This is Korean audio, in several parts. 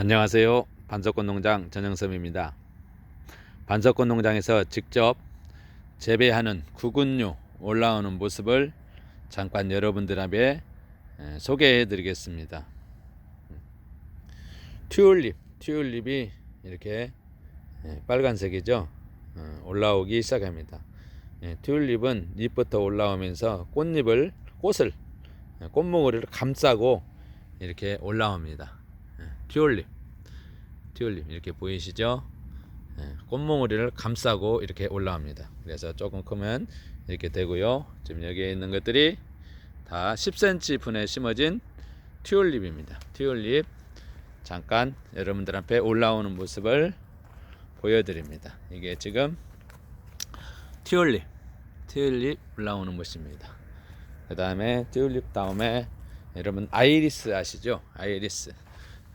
안녕하세요. 반석권 농장 전영섭입니다. 반석권 농장에서 직접 재배하는 구근류 올라오는 모습을 잠깐 여러분들에게 에, 소개해 드리겠습니다. 튤립, 튤립이 이렇게 에, 빨간색이죠. 어, 올라오기 시작합니다. 예, 튤립은 잎부터 올라오면서 꽃잎을 꽃을 예, 꽃몽우리를 감싸고 이렇게 올라옵니다. 예, 튤립, 튤립 이렇게 보이시죠? 예, 꽃몽우리를 감싸고 이렇게 올라옵니다. 그래서 조금 크면 이렇게 되고요. 지금 여기에 있는 것들이 다 10cm 분에 심어진 튤립입니다. 튤립 잠깐 여러분들 앞에 올라오는 모습을 보여드립니다. 이게 지금 튤립, 튤립 올라오는 모습입니다. 그 다음에 튤립 다음에 여러분 아이리스 아시죠? 아이리스.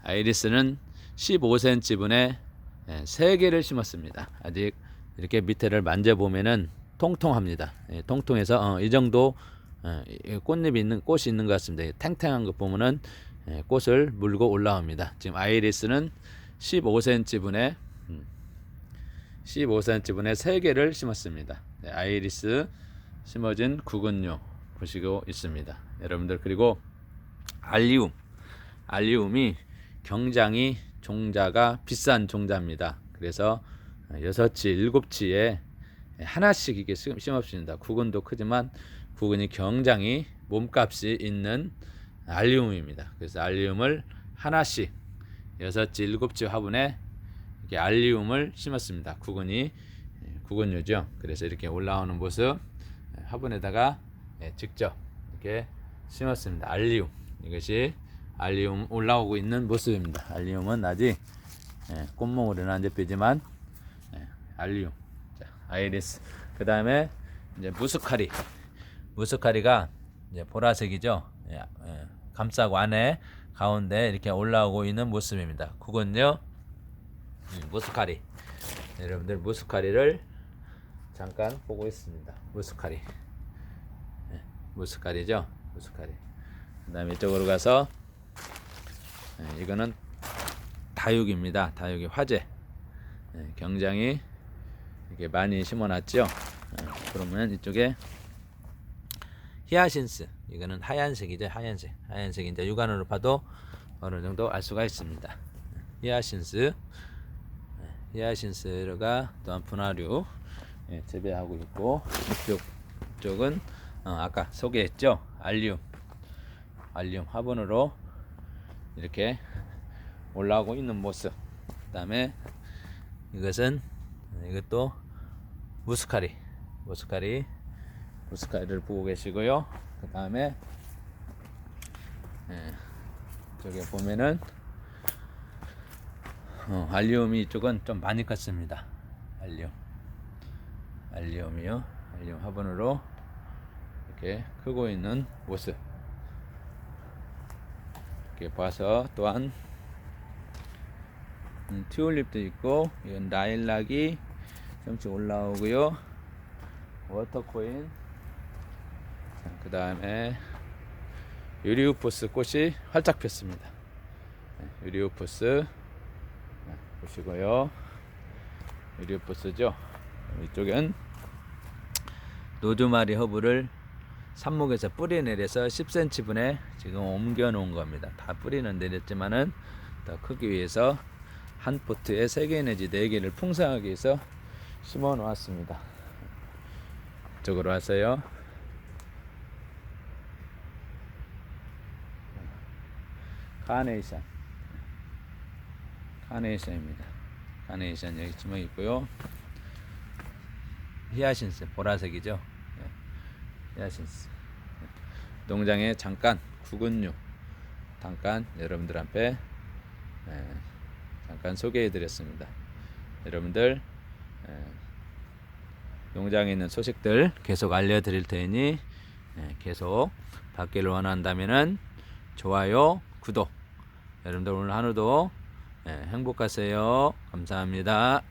아이리스는 15cm 분에 3개를 심었습니다. 아직 이렇게 밑에를 만져보면은 통통합니다. 예, 통통해서 어, 이 정도 어, 이 꽃잎이 있는 꽃이 있는 것 같습니다. 이 탱탱한 거 보면은 예, 꽃을 물고 올라옵니다. 지금 아이리스는 15cm 분에 15cm 분에 3개를 심었습니다. 네, 아이리스 심어진 구근류 보시고 있습니다. 여러분들 그리고 알리움 알리움이 굉장히 종자가 비싼 종자입니다. 그래서 6치, 7치에 하나씩 이게 심- 심었습니다. 구근도 크지만 구근이 굉장히 몸값이 있는 알리움입니다. 그래서 알리움을 하나씩 6치, 7치 화분에 이렇게 알리움을 심었습니다. 구근이 예, 구근류죠. 그래서 이렇게 올라오는 모습 예, 화분에다가 예, 직접 이렇게 심었습니다. 알리움 이것이 알리움 올라오고 있는 모습입니다. 알리움은 아직 예, 꽃몽우리는 안 잡히지만 예, 알리움, 자, 아이리스. 그 다음에 이제 무스카리, 무스카리가 이제 보라색이죠. 예, 예, 감싸고 안에 가운데 이렇게 올라오고 있는 모습입니다. 그건요. 음, 무스카리. 여러분들 무스카리를 잠깐 보고 있습니다. 무스카리. 예, 무스카리죠. 무스카리. 그다음에 이쪽으로 가서 예, 이거는 다육입니다. 다육이 화재. 예, 굉장히 이렇게 많이 심어놨죠. 예, 그러면 이쪽에 히아신스. 이거는 하얀색이죠. 하얀색. 하얀색 이제 육안으로 봐도 어느 정도 알 수가 있습니다. 히아신스. 히아신스가 또한 분화류 예, 재배하고 있고 이쪽 쪽은 어, 아까 소개했죠 알리움 알리움 화분으로 이렇게 올라오고 있는 모습 그 다음에 이것은 이것도 무스카리 무스카리 무스카리를 보고 계시고요 그 다음에 예, 저기 보면은 어, 알리움이 이쪽은 좀 많이 컸습니다. 알리움. 알리움이요. 알리움 화분으로 이렇게 크고 있는 모습. 이렇게 봐서 또한 음, 튤립도 있고 이건 라일락이 좀씩 올라오고요. 워터코인. 그 다음에 유리우포스 꽃이 활짝 폈습니다. 네, 유리우포스 보시고요. 유리포스죠. 이쪽엔 노두마리 허브를 삽목에서 뿌리 내려서 10cm 분에 지금 옮겨 놓은 겁니다. 다 뿌리는 내렸지만은 더 크기 위해서 한 포트에 3개 내지 4개를 풍성하게 해서 심어 놓았습니다. 이쪽으로 와서요. 카네이션. 카네이션입니다. 카네이션 여기 지명 있고요. 히아신스 보라색이죠. 예, 히아신스 농장에 잠깐 구근류 잠깐 여러분들 앞에 예, 잠깐 소개해드렸습니다. 여러분들 예, 농장에 있는 소식들 계속 알려드릴 테니 예, 계속 받기를 원한다면은 좋아요, 구독. 여러분들 오늘 하루도 예, 행복하세요. 감사합니다.